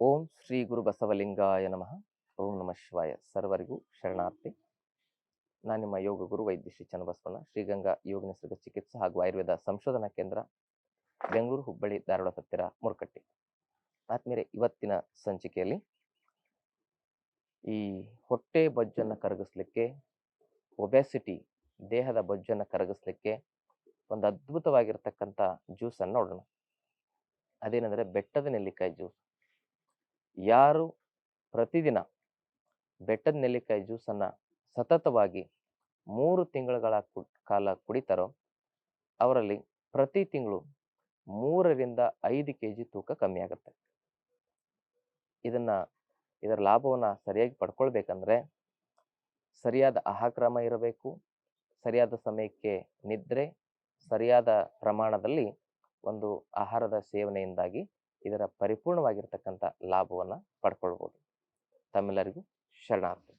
ಓಂ ಶ್ರೀ ಗುರು ಬಸವಲಿಂಗಾಯ ನಮಃ. ಓಂ ನಮಃ ಶಿವಾಯ. ಸರ್ವರಿಗೂ ಶರಣಾರ್ಥಿ. ನಾನು ನಿಮ್ಮ ಯೋಗ ಗುರು ವೈದ್ಯ ಶ್ರೀ ಚನ್ನಬಸವಣ್ಣ, ಶ್ರೀಗಂಗಾ ಯೋಗ ನಿಸರ್ಗ ಚಿಕಿತ್ಸಾ ಹಾಗೂ ಆಯುರ್ವೇದ ಸಂಶೋಧನಾ ಕೇಂದ್ರ, ಬೆಂಗಳೂರು, ಹುಬ್ಬಳ್ಳಿ, ಧಾರವಾಡ, ಹತ್ತಿರ, ಮುರುಕಟ್ಟಿ. ಆದ್ಮೇಲೆ ಇವತ್ತಿನ ಸಂಚಿಕೆಯಲ್ಲಿ ಈ ಹೊಟ್ಟೆ ಬೊಜ್ಜನ್ನು ಕರಗಿಸ್ಲಿಕ್ಕೆ ಒಬೆಸಿಟಿ ದೇಹದ ಬೊಜ್ಜನ್ನು ಕರಗಿಸ್ಲಿಕ್ಕೆ ಒಂದು ಅದ್ಭುತವಾಗಿರ್ತಕ್ಕಂಥ ಜ್ಯೂಸನ್ನು ನೋಡೋಣ. ಅದೇನೆಂದರೆ ಬೆಟ್ಟದ ನೆಲ್ಲಿಕಾಯಿ ಜ್ಯೂಸ್. ಯಾರು ಪ್ರತಿದಿನ ಬೆಟ್ಟದ ನೆಲ್ಲಿಕಾಯಿ ಜ್ಯೂಸನ್ನು ಸತತವಾಗಿ ಮೂರು ತಿಂಗಳುಗಳ ಕಾಲ ಕುಡಿತಾರೋ, ಅವರಲ್ಲಿ ಪ್ರತಿ ತಿಂಗಳು ಮೂರರಿಂದ ಐದು ಕೆ ಜಿ ತೂಕ ಕಮ್ಮಿ ಆಗುತ್ತೆ. ಇದನ್ನ, ಇದರ ಲಾಭವನ್ನ ಸರಿಯಾಗಿ ಪಡ್ಕೊಳ್ಬೇಕಂದ್ರೆ ಸರಿಯಾದ ಆಹಾರಕ್ರಮ ಇರಬೇಕು, ಸರಿಯಾದ ಸಮಯಕ್ಕೆ ನಿದ್ರೆ, ಸರಿಯಾದ ಪ್ರಮಾಣದಲ್ಲಿ ಒಂದು ಆಹಾರದ ಸೇವನೆಯಿಂದಾಗಿ ಇದರ ಪರಿಪೂರ್ಣವಾಗಿರ್ತಕ್ಕಂಥ ಲಾಭವನ್ನ ಪಡ್ಕೊಳ್ಬೋದು. ತಮ್ಮೆಲ್ಲರಿಗೂ ಶರಣಾರ್ಥಿ.